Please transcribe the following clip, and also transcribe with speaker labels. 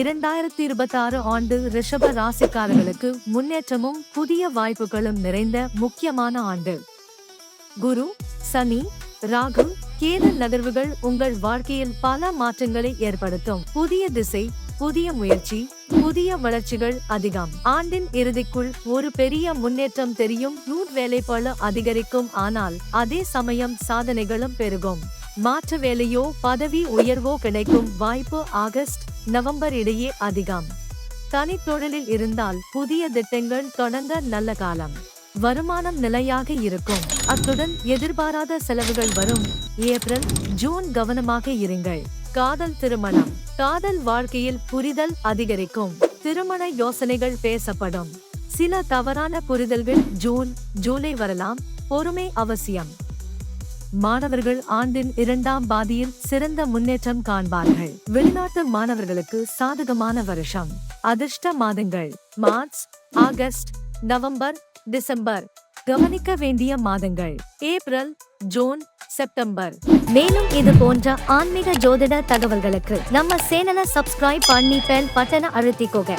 Speaker 1: இரண்டாயிரத்தி இருபத்தி ஆறு ஆண்டு ரிஷப ராசிக்காரர்களுக்கு முன்னேற்றமும் புதிய வாய்ப்புகளும் நிறைந்த முக்கியமான ஆண்டு. குரு சனி ராகு கேது நகர்வுகள் உங்கள் வாழ்க்கையில் பல மாற்றங்களை ஏற்படுத்தும். புதிய திசை புதிய முயற்சி புதிய வளர்ச்சிகள் அதிகம். ஆண்டின் இறுதிக்குள் ஒரு பெரிய முன்னேற்றம் தெரியும். நூல் வேலை போல அதிகரிக்கும். ஆனால் அதே சமயம் சாதனைகளும் பெருகும். மாற்று வேலையோ பதவி உயர்வோ கிடைக்கும். வாய்ப்பு ஆகஸ்ட் நவம்பர் இடையே அதிகம். தனித்தொழிலில் இருந்தால் புதிய திட்டங்கள் தொடங்க நல்ல காலம். வருமானம் நிலையாக இருக்கும். அத்துடன் எதிர்பாராத செலவுகள் வரும். ஏப்ரல் ஜூன் கவனமாக இருங்கள். காதல் திருமணம். காதல் வாழ்க்கையில் புரிதல் அதிகரிக்கும். திருமண யோசனைகள் பேசப்படும். சில தவறான புரிதல்கள் ஜூன் ஜூலை வரலாம். பொறுமை அவசியம். மாணவர்கள் ஆண்டின் இரண்டாம் பாதியில் சிறந்த முன்னேற்றம் காண்பார்கள். வெளிநாட்டு மாணவர்களுக்கு சாதகமான வருஷம். அதிர்ஷ்ட மாதங்கள் மார்ச் ஆகஸ்ட் நவம்பர் டிசம்பர். கவனிக்க வேண்டிய மாதங்கள் ஏப்ரல் ஜூன் செப்டம்பர்.
Speaker 2: மேலும் இது போன்ற ஆன்மீக ஜோதிட தகவல்களுக்கு நம்ம சேனலை சப்ஸ்கிரைப் பண்ணி பெல் பட்டனை அழுத்திக்கோங்க.